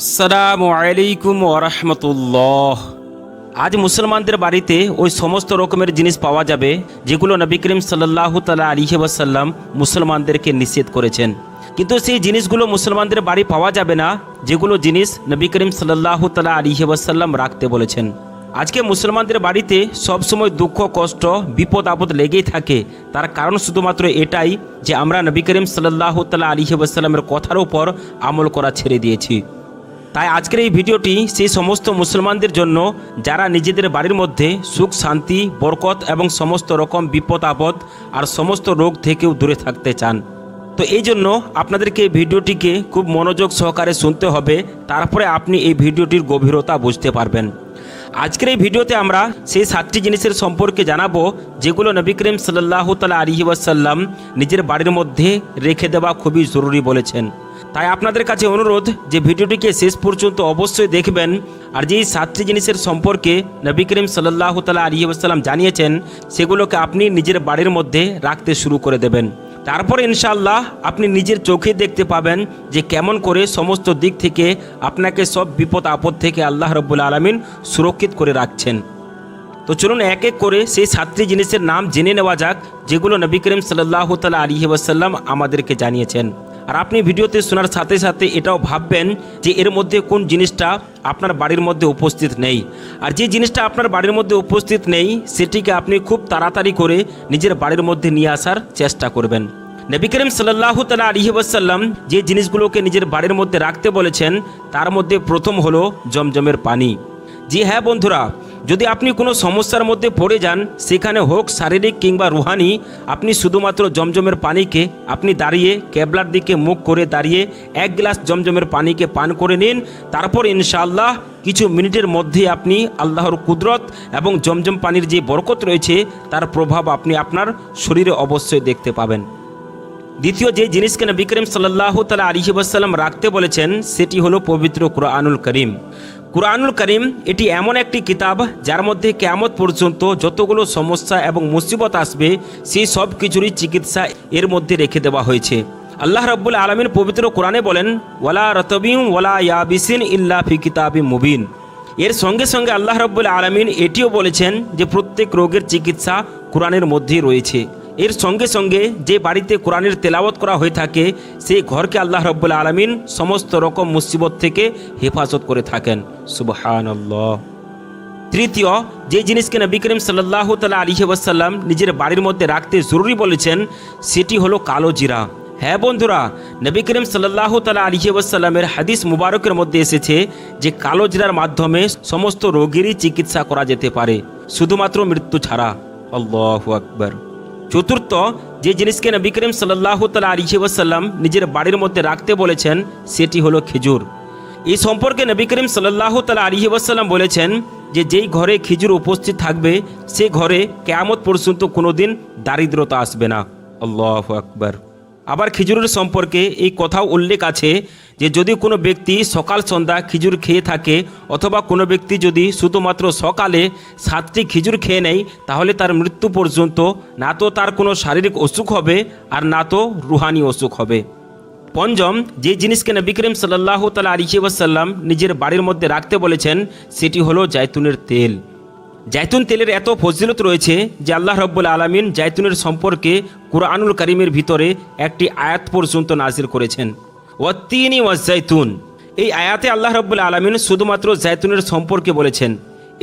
আসসালামু আলাইকুম ওরহমতুল্লাহ আজ মুসলমানদের বাড়িতে ওই সমস্ত রকমের জিনিস পাওয়া যাবে, যেগুলো নবী করিম সাল্লাহ তালা আলিহি ওয়াসাল্লাম মুসলমানদেরকে নিষেধ করেছেন। কিন্তু সেই জিনিসগুলো মুসলমানদের বাড়ি পাওয়া যাবে না, যেগুলো জিনিস নবী করিম সাল্লাহ তালা আলিহি ওয়াসাল্লাম রাখতে বলেছেন। আজকে মুসলমানদের বাড়িতে সবসময় দুঃখ, কষ্ট, বিপদ, আপদ লেগেই থাকে। তার কারণ শুধুমাত্র এটাই যে আমরা নবী করিম সাল্লাহ তালা আলিহি ওয়াসাল্লামের কথার উপর আমল করা ছেড়ে দিয়েছি। তাই আজকের এই ভিডিওটি সেই সমস্ত মুসলমানদের জন্য, যারা নিজেদের বাড়ির মধ্যে সুখ, শান্তি, বরকত এবং সমস্ত রকম বিপদ, আপদ আর সমস্ত রোগ থেকেও দূরে থাকতে চান। তো এই জন্য আপনাদেরকে এই ভিডিওটিকে খুব মনোযোগ সহকারে শুনতে হবে, তারপরে আপনি এই ভিডিওটির গভীরতা বুঝতে পারবেন। আজকের এই ভিডিওতে আমরা সেই সাতটি জিনিসের সম্পর্কে জানাব, যেগুলো নবী করিম সাল্লাহ তালা আলহি নিজের বাড়ির মধ্যে রেখে দেওয়া খুবই জরুরি বলেছেন। তাই আপনাদের কাছে অনুরোধ যে ভিডিওটিকে শেষ পর্যন্ত অবশ্যই দেখবেন আর যেই সাতটি জিনিসের সম্পর্কে নবী করিম সাল্লাহ তালা আলী জানিয়েছেন, সেগুলোকে আপনি নিজের বাড়ির মধ্যে রাখতে শুরু করে দেবেন। তারপর ইনশাল্লাহ আপনি নিজের চোখে দেখতে পাবেন যে কেমন করে সমস্ত দিক থেকে আপনাকে সব বিপদ আপদ থেকে আল্লাহ রব্বুল আলমিন সুরক্ষিত করে রাখছেন। তো চলুন এক এক করে সেই সাতটি জিনিসের নাম জেনে নেওয়া যাক, যেগুলো নবী করিম সাল্লাহ তালা আলী ওয়াসাল্লাম আমাদেরকে জানিয়েছেন। আর আপনি ভিডিওতে শোনার সাথে সাথে এটাও ভাববেন যে এর মধ্যে কোন জিনিসটা আপনার বাড়ির মধ্যে উপস্থিত নেই। আর যে জিনিসটা আপনার বাড়ির মধ্যে উপস্থিত নেই, সেটিকে আপনি খুব তাড়াতাড়ি করে নিজের বাড়ির মধ্যে নিয়ে আসার চেষ্টা করবেন। নবী করিম সাল্লাহ তালা আলহি ওয়াসাল্লাম যে জিনিসগুলোকে নিজের বাড়ির মধ্যে রাখতে বলেছেন, তার মধ্যে প্রথম হলো জমজমের পানি। জি হ্যাঁ বন্ধুরা যদি আপনি কোনো সমস্যার মধ্যে পড়ে যান, সেখানে হোক শারীরিক কিংবা রুহানি, আপনি শুধুমাত্র জমজমের পানিকে আপনি দাঁড়িয়ে কেবলার দিকে মুখ করে দাঁড়িয়ে এক গ্লাস জমজমের পানিকে পান করে নিন। তারপর ইনশাআল্লাহ কিছু মিনিটের মধ্যে আপনি আল্লাহর কুদরত এবং জমজম পানির যে বরকত রয়েছে, তার প্রভাব আপনি আপনার শরীরে অবশ্যই দেখতে পাবেন। দ্বিতীয় যে জিনিসকে নবী করিম সাল্লাহ তালা আলিহি ওয়াসাল্লাম রাখতে বলেছেন, সেটি হলো পবিত্র কুরআনুল করিম। কুরআনুল করিম এটি এমন একটি কিতাব যার মধ্যে কেয়ামত পর্যন্ত যতগুলো সমস্যা এবং মুসিবত আসবে, সেই সব কিছুরই চিকিৎসা এর মধ্যে রেখে দেওয়া হয়েছে। আল্লাহ রব্বুল আলমিন পবিত্র কোরআনে বলেন, ওয়ালা রতবিম ওয়ালা ইয়াবিসিন ইল্লা ফি কিতাবি মুবিন। এর সঙ্গে সঙ্গে আল্লাহ রব্বুল আলমিন এটিও বলেছেন যে প্রত্যেক রোগের চিকিৎসা কোরআনের মধ্যেই রয়েছে। এর সঙ্গে সঙ্গে যে বাড়িতে কোরআনের তেলাওয়াত করা হয়ে থাকে সেই ঘরকে আল্লাহ রব্বুল আলমিন সমস্ত রকম মুসিবত থেকে হেফাজত করে থাকেন। সুবহান তৃতীয়, যে জিনিসকে নবী করিম সাল্লাহ তালা আলী নিজের বাড়ির মধ্যে রাখতে জরুরি বলেছেন, সেটি হলো কালো জিরা। হ্যাঁ বন্ধুরা, নবী করিম সাল্লাহ তালা আলী ওয়াসাল্লামের হাদিস মুবারকের মধ্যে এসেছে যে কালো জিরার মাধ্যমে সমস্ত রোগেরই চিকিৎসা করা যেতে পারে, শুধুমাত্র মৃত্যু ছাড়া। আল্লাহ আকবর। চতুর্থ, যে জিনিসকে নবী করিম সাল্লাহ তালা আলিহি ওয়াসাল্লাম নিজের বাড়ির মধ্যে রাখতে বলেছেন, সেটি হলো খেজুর। এই সম্পর্কে নবী করিম সাল্লাহ তালা আলিহি ওয়াসাল্লাম বলেছেন যে যেই ঘরে খেজুর উপস্থিত থাকবে, সে ঘরে কেয়ামত পর্যন্ত কোনোদিন দারিদ্রতা আসবে না। আল্লাহ আকবর। আবার খেজুরের সম্পর্কে এই কথাও উল্লেখ আছে যে যদি কোনো ব্যক্তি সকাল সন্ধ্যা খেজুর খেয়ে থাকে অথবা কোনো ব্যক্তি যদি শুধুমাত্র সকালে সাতটি খেজুর খেয়ে নেয়, তাহলে তার মৃত্যু পর্যন্ত না তো তার কোনো শারীরিক অসুখ হবে আর না তো রুহানি অসুখ হবে। পঞ্চম, যে জিনিসকে নবী করিম সাল্লাহ তালা আলিহি ওয়াসাল্লাম নিজের বাড়ির মধ্যে রাখতে বলেছেন, সেটি হলো জায়তুনের তেল। জায়তুন তেলের এত ফজিলত রয়েছে যে আল্লাহ রব্বুল আলমিন জায়তুনের সম্পর্কে কুরআনুল করিমের ভিতরে একটি আয়াত পর্যন্ত নাজির করেছেন। ওয়াত্তিনি ওয়াজ জাইতুন। এই আয়াতে আল্লাহ রব্বুল আলমিন শুধুমাত্র জায়তুনের সম্পর্কে বলেছেন।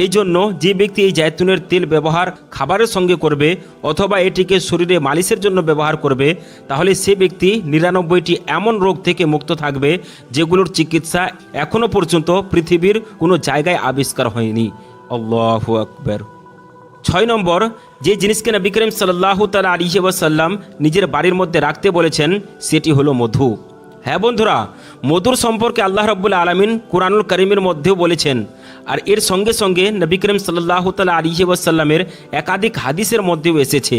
এই জন্য যে ব্যক্তি এই জায়তুনের তেল ব্যবহার খাবারের সঙ্গে করবে অথবা এটিকে শরীরে মালিশের জন্য ব্যবহার করবে, তাহলে সে ব্যক্তি নিরানব্বইটি এমন রোগ থেকে মুক্ত থাকবে যেগুলোর চিকিৎসা এখনও পর্যন্ত পৃথিবীর কোনো জায়গায় আবিষ্কার হয়নি। আল্লাহ আকবর। ছয় নম্বর, যে জিনিসকে নবী করিম সাল্লাহ তাল আলী সাল্লাম নিজের বাড়ির মধ্যে রাখতে বলেছেন, সেটি হলো মধু। হ্যাঁ বন্ধুরা, মধুর সম্পর্কে আল্লাহ রব্বুল আলমিন কোরআনুল করিমের মধ্যেও বলেছেন আর এর সঙ্গে সঙ্গে নবী করিম সাল্লাহ তালা আলী ওয়াসাল্লামের একাধিক হাদিসের মধ্যেও এসেছে।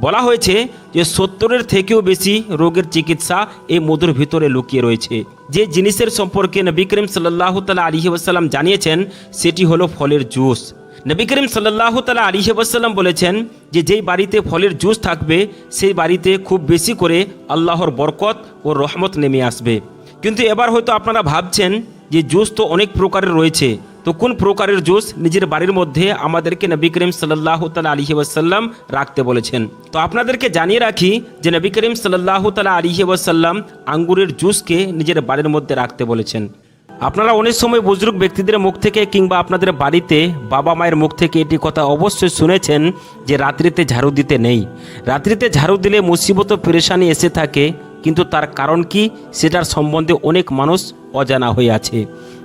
বলা হয়েছে যে সত্তরের থেকেও বেশি রোগের চিকিৎসা এই মধুর ভিতরে লুকিয়ে রয়েছে। যে জিনিসের সম্পর্কে নবী করিম সাল্লাহ তালা আলী ওয়াসাল্লাম জানিয়েছেন, সেটি হলো ফলের জুস। নবী করিম সাল্লাহ তালা আলী ওয়াসাল্লাম বলেছেন যে যেই বাড়িতে ফলের জুস থাকবে, সেই বাড়িতে খুব বেশি করে আল্লাহর বরকত ও রহমত নেমে আসবে। কিন্তু এবার হয়তো আপনারা ভাবছেন যে জুস তো অনেক প্রকারের রয়েছে তো কোন প্রকারের জুস নিজের বাড়ির মধ্যে আমাদেরকে নবী করিম সাল্লাহ তালা আলী ওয়াসাল্লাম রাখতে বলেছেন? তো আপনাদেরকে জানিয়ে রাখি যে নবী করিম সাল্লাহ তালা আলী ওয়াসাল্লাম আঙ্গুরের জুসকে নিজের বাড়ির মধ্যে রাখতে বলেছেন। আপনারা অনেক সময় বুজরুগ ব্যক্তিদের মুখ থেকে কিংবা আপনাদের বাড়িতে বাবা মায়ের মুখ থেকে এটি কথা অবশ্যই শুনেছেন যে রাত্রিতে ঝাড়ু দিতে নেই। রাত্রিতে ঝাড়ু দিলে মুসিবত পেরেশানি এসে থাকে, কিন্তু তার কারণ কি? সেটার সম্বন্ধে অনেক মানুষ অজানা হয়ে আছে।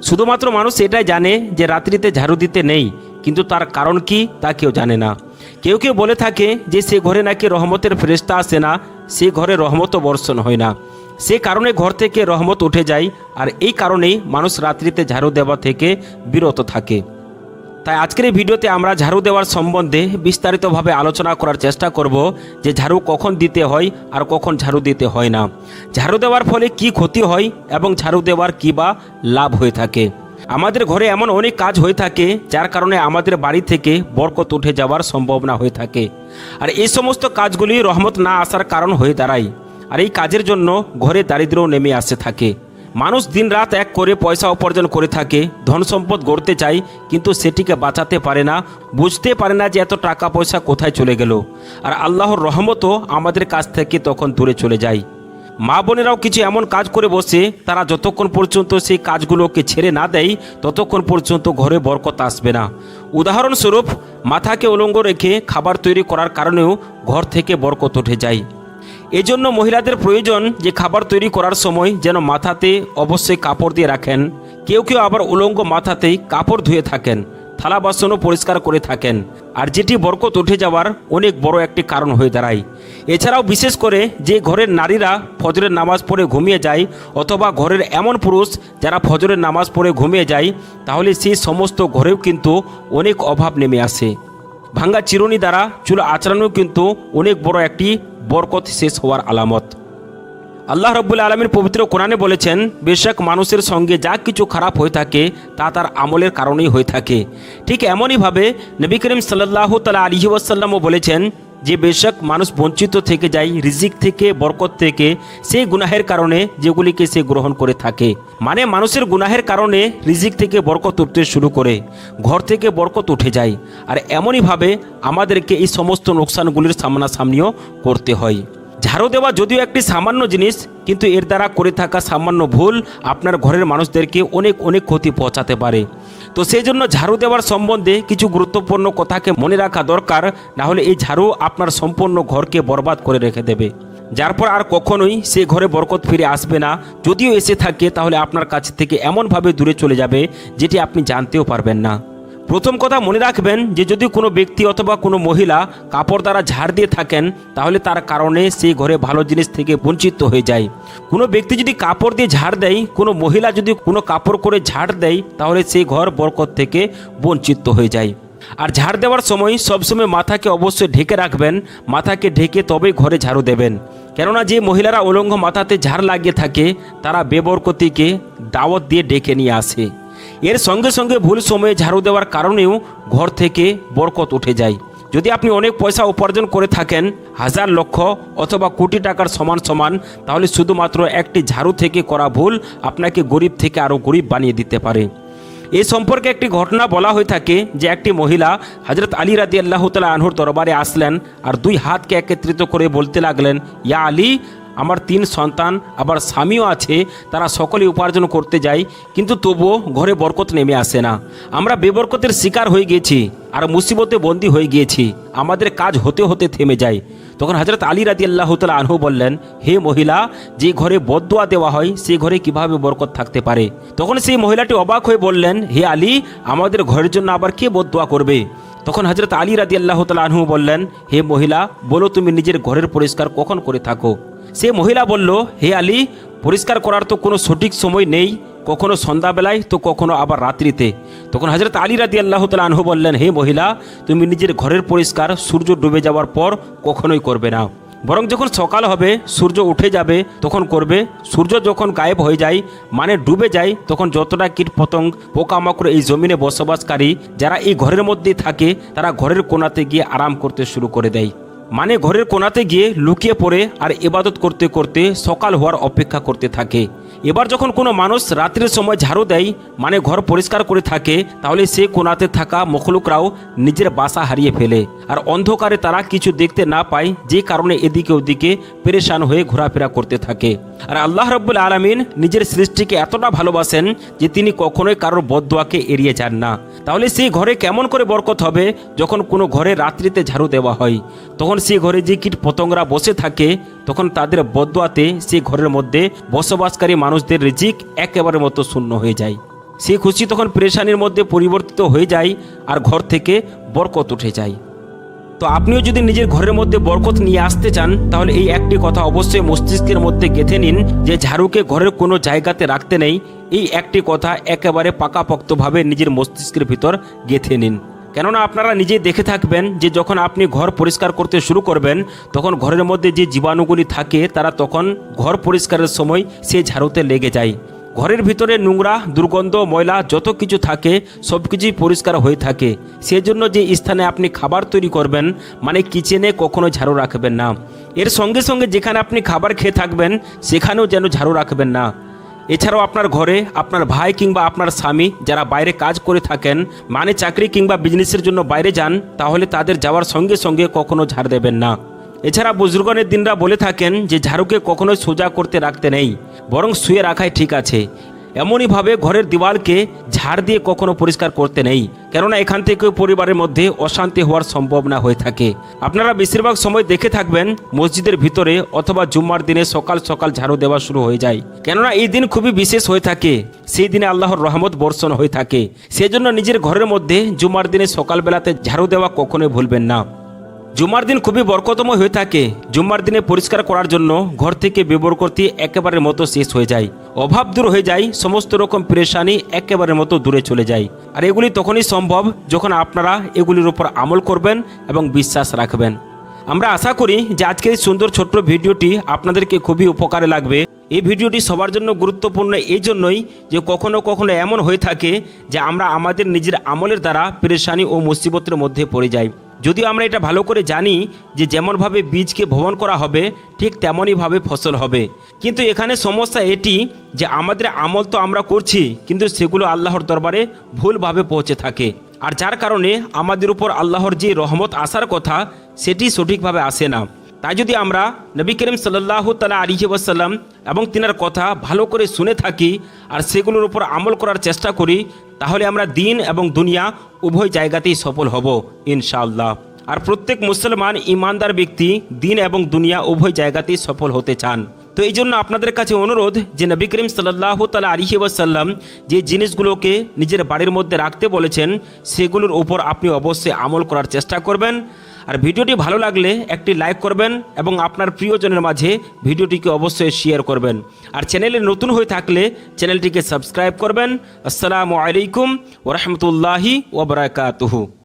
শুধুমাত্র মানুষ এটাই জানে যে রাত্রিতে ঝাড়ু দিতে নেই, কিন্তু তার কারণ কি তা কেউ জানে না। কেউ কেউ বলে থাকে যে সে ঘরে নাকি রহমতের ফেরেস্তা আসে না, সে ঘরে রহমত বর্ষণ হয় না। সে কারণে ঘর থেকে রহমত উঠে যায়, আর এই কারণেই মানুষ রাত্রিতে ঝাড়ু দেওয়া থেকে বিরত থাকে। তাই আজকের এই ভিডিওতে আমরা ঝাড়ু দেওয়ার সম্বন্ধে বিস্তারিতভাবে আলোচনা করার চেষ্টা করব যে ঝাড়ু কখন দিতে হয় আর কখন ঝাড়ু দিতে হয় না। ঝাড়ু দেওয়ার ফলে কি ক্ষতি হয় এবং ঝাড়ু দেওয়ার কী বা লাভ হয়ে থাকে। আমাদের ঘরে এমন অনেক কাজ হয়ে থাকে, যার কারণে আমাদের বাড়ি থেকে বরকত উঠে যাওয়ার সম্ভাবনা হয়ে থাকে। আর এই সমস্ত কাজগুলি রহমত না আসার কারণ হয়ে দাঁড়ায়। আর এই কাজের জন্য ঘরে দারিদ্র্য নেমে আসতে থাকে। মানুষ দিনরাত এক করে পয়সা উপার্জন করে থাকে, ধন সম্পদ গড়তে চায়, কিন্তু সেটিকে বাঁচাতে পারে না, বুঝতে পারে না যে এত টাকা পয়সা কোথায় চলে গেল। আর আল্লাহর রহমতও আমাদের কাছ থেকে তখন দূরে চলে যায়। মা বোনেরাও কিছু এমন কাজ করে বসে, তারা যতক্ষণ পর্যন্ত সেই কাজগুলোকে ছেড়ে না দেয়, ততক্ষণ পর্যন্ত ঘরে বরকত আসবে না। উদাহরণস্বরূপ, মাথাকে উলঙ্গ রেখে খাবার তৈরি করার কারণেও ঘর থেকে বরকত উঠে যায়। এজন্য মহিলাদের প্রয়োজন যে খাবার তৈরি করার সময় যেন মাথাতে অবশ্যই কাপড় দিয়ে রাখেন। কেউ কেউ আবার উলঙ্গ মাথাতেই কাপড় ধুয়ে থাকেন, থালা বাসনও পরিষ্কার করে থাকেন। আর যেটি বরকত উঠে যাওয়ার অনেক বড় একটি কারণ হয়ে দাঁড়ায়। এছাড়াও বিশেষ করে যে ঘরের নারীরা ফজরের নামাজ পড়ে ঘুমিয়ে যায় অথবা ঘরের এমন পুরুষ যারা ফজরের নামাজ পড়ে ঘুমিয়ে যায়, তাহলে সেই সমস্ত ঘরেও কিন্তু অনেক অভাব নেমে আসে। ভাঙ্গা চিরুনি দ্বারা চুল আচড়ানো কিন্তু অনেক বড় একটি বরকত শেষ হওয়ার আলামত। আল্লাহ রব্বুল আলমীর পবিত্র কোরআনে বলেছেন, বেশক মানুষের সঙ্গে যা কিছু খারাপ হয়ে থাকে, তা তার আমলের কারণেই হয়ে থাকে। ঠিক এমনইভাবে নবী করিম সাল্লাহ তালা আলী ওয়াসাল্লামও বলেছেন যে বেশক মানুষ বঞ্চিত থেকে যায়, রিজিক থেকে, বরকত থেকে, সেই গুনাহের কারণে যেগুলিকে সে গ্রহণ করে থাকে। মানে মানুষের গুনাহের কারণে রিজিক থেকে বরকত উঠতে শুরু করে, ঘর থেকে বরকত উঠে যায়। আর এমনইভাবে আমাদেরকে এই সমস্ত নোকসানগুলির সামনাসামনিও করতে হয়। ঝাড়ু দেওয়া যদিও একটি সামান্য জিনিস, কিন্তু এর দ্বারা করে থাকা সামান্য ভুল আপনার ঘরের মানুষদেরকে অনেক অনেক ক্ষতি পৌঁছাতে পারে। তো সেই জন্য ঝাড়ু দেওয়ার সম্বন্ধে কিছু গুরুত্বপূর্ণ কথাকে মনে রাখা দরকার, না হলে এই ঝাড়ু আপনার সম্পূর্ণ ঘরকে বরবাদ করে রেখে দেবে। যার পর আর কখনোই সে ঘরে বরকত ফিরে আসবে না। যদিও এসে থাকে, তাহলে আপনার কাছ থেকে এমনভাবে দূরে চলে যাবে, যেটি আপনি জানতেও পারবেন না। প্রথম কথা মনে রাখবেন যে যদি কোনো ব্যক্তি অথবা কোনো মহিলা কাপড় দ্বারা ঝাড় দিয়ে থাকেন, তাহলে তার কারণে সেই ঘরে ভালো জিনিস থেকে বঞ্চিত হয়ে যায়। কোনো ব্যক্তি যদি কাপড় দিয়ে ঝাড় দেয়, কোনো মহিলা যদি কোনো কাপড় করে ঝাড় দেয়, তাহলে সেই ঘর বরকত থেকে বঞ্চিত হয়ে যায়। আর ঝাড় দেওয়ার সময় সবসময় মাথাকে অবশ্যই ঢেকে রাখবেন। মাথাকে ঢেকে তবেই ঘরে ঝাড়ু দেবেন। কেননা যে মহিলারা উলঙ্গ মাথাতে ঝাড় লাগিয়ে থাকে, তারা বেবরকতিকে দাওয়াত দিয়ে ডেকে নিয়ে আসে। এর সঙ্গে সঙ্গে ভুল সময়ে ঝাড়ু দেওয়ার কারণেও ঘর থেকে বরকত উঠে যায়। যদি আপনি অনেক পয়সা উপার্জন করে থাকেন, হাজার লক্ষ অথবা কোটি টাকার সমান সমান, তাহলে শুধুমাত্র একটি ঝাড়ু থেকে করা ভুল আপনাকে গরিব থেকে আরও গরিব বানিয়ে দিতে পারে। এই সম্পর্কে একটি ঘটনা বলা হয়ে থাকে যে একটি মহিলা হজরত আলী রাদি আল্লাহ তালা আনহুর দরবারে আসলেন আর দুই হাতকে একত্রিত করে বলতে লাগলেন, ইয়া আলী আমার তিন সন্তান, আবার স্বামীও আছে, তারা সকলে উপার্জন করতে যায়, কিন্তু তবুও ঘরে বরকত নেমে আসে না। আমরা বেবরকতের শিকার হয়ে গিয়েছি, আর মুসিবতে বন্দি হয়ে গিয়েছি। আমাদের কাজ হতে হতে থেমে যায়। তখন হজরত আলী রাজি আল্লাহ তালা আনহু বললেন, হে মহিলা, যে ঘরে বদুয়া দেওয়া হয় সেই ঘরে কীভাবে বরকত থাকতে পারে? তখন সেই মহিলাটি অবাক হয়ে বললেন, হে আলী, আমাদের ঘরের জন্য আবার কে বদুয়া করবে? তখন হজরত আলী রাজি আল্লাহ তালা আনহু বললেন, হে মহিলা, বলো তুমি নিজের ঘরের পরিষ্কার কখন করে থাকো? সে মহিলা বলল, হে আলী, পরিষ্কার করার তো কোনো সঠিক সময় নেই। কখনো সন্ধ্যাবেলায়, তো কখনো আবার রাত্রিতে। তখন হজরত আলী রাদি আল্লাহ তালা আনহু বললেন, হে মহিলা, তুমি নিজের ঘরের পরিষ্কার, সূর্য ডুবে যাওয়ার পর কখনোই করবে না। বরং যখন সকাল হবে, সূর্য উঠে যাবে, তখন করবে। সূর্য যখন গায়েব হয়ে যায় মানে ডুবে যায়, তখন যতটা কীট পতঙ্গ, পোকামাকড় এই জমিনে বসবাসকারী, যারা এই ঘরের মধ্যেই থাকে, তারা ঘরের কোনাতে গিয়ে আরাম করতে শুরু করে দেয়। মানে ঘরের কোনাতে গিয়ে লুকিয়ে পড়ে আর ইবাদত করতে করতে সকাল হওয়ার অপেক্ষা করতে থাকে। এবার যখন কোনো মানুষ রাত্রির সময় ঝাড়ু দেয় মানে ঘর পরিষ্কার করে থাকে, তাহলে সে কোনাতে থাকা মখলুকরাও নিজের বাসা হারিয়ে ফেলে। আর অন্ধকারে তারা কিছু দেখতে না পায়, যে কারণে এদিকে ওদিকে পেরেশান হয়ে ঘোরাফেরা করতে থাকে। আর আল্লাহ রব্বুল আলমিন নিজের সৃষ্টিকে এতটা ভালোবাসেন যে তিনি কখনোই কারোর বদোয়াকে এড়িয়ে যান না। তাহলে সেই ঘরে কেমন করে বরকত হবে যখন কোনো ঘরে রাত্রিতে ঝাড়ু দেওয়া হয়? তখন সেই ঘরে যে কীট পতঙ্গরা বসে থাকে তখন তাদের বদোয়াতে সে ঘরের মধ্যে বসবাসকারী মানুষদের রিজিক একেবারে মতো শূন্য হয়ে যায়। সে খুশি তখন পেরেশানির মধ্যে পরিবর্তিত হয়ে যায় আর ঘর থেকে বরকত উঠে যায়। তো আপনিও যদি নিজের ঘরের মধ্যে বরকত নিয়ে আসতে চান, তাহলে এই একটি কথা অবশ্যই মস্তিষ্কের মধ্যে গেঁথে নিন যে ঝাড়ুকে ঘরের কোনো জায়গাতে রাখতে নেই। এই একটি কথা একেবারে পাকাপোক্তভাবে নিজের মস্তিষ্কের ভিতর গেঁথে নিন। কেননা আপনারা নিজেই দেখে থাকবেন যে যখন আপনি ঘর পরিষ্কার করতে শুরু করবেন, তখন ঘরের মধ্যে যে জীবাণুগুলি থাকে, তারা তখন ঘর পরিষ্কারের সময় সে ঝাড়ুতে লেগে যায়। ঘরের ভিতরে নোংরা, দুর্গন্ধ, ময়লা যত কিছু থাকে, সব কিছুই পরিষ্কার হয়ে থাকে। সেজন্য যে স্থানে আপনি খাবার তৈরি করবেন মানে কিচেনে কখনো ঝাড়ু রাখবেন না। এর সঙ্গে সঙ্গে যেখানে আপনি খাবার খেয়ে থাকবেন, সেখানেও যেন ঝাড়ু রাখবেন না। এছাড়াও আপনার ঘরে আপনার ভাই কিংবা আপনার স্বামী যারা বাইরে কাজ করে থাকেন মানে চাকরি কিংবা বিজনেসের জন্য বাইরে যান, তাহলে তাদের যাওয়ার সঙ্গে সঙ্গে কখনো ঝাড় দেবেন না। এছাড়া বুজুর্গনের দিনরা বলে থাকেন যে ঝাড়ুকে কখনোই সোজা করতে রাখতে নেই, বরং শুয়ে রাখাই ঠিক আছে। এমনইভাবে ঘরের দেওয়ালকে ঝাড় দিয়ে কখনো পরিষ্কার করতে নেই, কেননা এখান থেকে পরিবারের মধ্যে অশান্তি হওয়ার সম্ভাবনা হয়ে থাকে। আপনারা বেশিরভাগ সময় দেখে থাকবেন মসজিদের ভিতরে অথবা জুম্মার দিনে সকাল সকাল ঝাড়ু দেওয়া শুরু হয়ে যায়। কেননা এই দিন খুবই বিশেষ হয়ে থাকে, সেই দিনে আল্লাহর রহমত বর্ষণ হয়ে থাকে। সেজন্য নিজের ঘরের মধ্যে জুম্মার দিনে সকালবেলাতে ঝাড়ু দেওয়া কখনোই ভুলবেন না। জুম্মার দিন খুবই বরকতময় হয়ে থাকে। জুম্মার দিনে পরিষ্কার করার জন্য ঘর থেকে বেবরকতি একেবারে মতো শেষ হয়ে যায়। অভাব দূর হয়ে যায়, সমস্ত রকম পেরেশানি একেবারে মতো দূরে চলে যায়। আর এগুলি তখনই সম্ভব যখন আপনারা এগুলির উপর আমল করবেন এবং বিশ্বাস রাখবেন। আমরা আশা করি যে আজকের এই সুন্দর ছোট্ট ভিডিওটি আপনাদেরকে খুবই উপকারে লাগবে। এই ভিডিওটি সবার জন্য গুরুত্বপূর্ণ এই জন্যই যে কখনো কখনো এমন হয়ে থাকে যে আমরা আমাদের নিজের আমলের দ্বারা পেরেশানি ও মুসিবতের মধ্যে পড়ে যাই। যদিও আমরা এটা ভালো করে জানি যে যেমনভাবে বীজকে ভবন করা হবে, ঠিক তেমনইভাবে ফসল হবে। কিন্তু এখানে সমস্যা এটি যে আমাদের আমল তো আমরা করছি, কিন্তু সেগুলো আল্লাহর দরবারে ভুলভাবে পৌঁছে থাকে। আর যার কারণে আমাদের উপর আল্লাহর যে রহমত আসার কথা, সেটি সঠিকভাবে আসে না। তাই যদি আমরা নবী করিম সাল্লাহ তালা আলিহি ওয়াসাল্লাম এবং তিনার কথা ভালো করে শুনে থাকি আর সেগুলোর উপর আমল করার চেষ্টা করি, তাহলে আমরা দিন এবং দুনিয়া উভয় জায়গাতেই সফল হব, ইনশাআল্লাহ। আর প্রত্যেক মুসলমান ইমানদার ব্যক্তি দিন এবং দুনিয়া উভয় জায়গাতেই সফল হতে চান। তো এই জন্য আপনাদের কাছে অনুরোধ যে নবী করিম সাল্লাহ তালা আলিহি ওয়াসাল্লাম যে জিনিসগুলোকে নিজের বাড়ির মধ্যে রাখতে বলেছেন, সেগুলোর উপর আপনি অবশ্যই আমল করার চেষ্টা করবেন। আর ভিডিওটি ভালো লাগলে একটি লাইক করবেন এবং আপনার প্রিয়জনের মাঝে ভিডিওটিকে অবশ্যই শেয়ার করবেন। আর চ্যানেলে নতুন হয়ে থাকলে চ্যানেলটিকে সাবস্ক্রাইব করবেন। আসসালামু আলাইকুম ওরহমতুল্লাহি ওবরাকাতুহু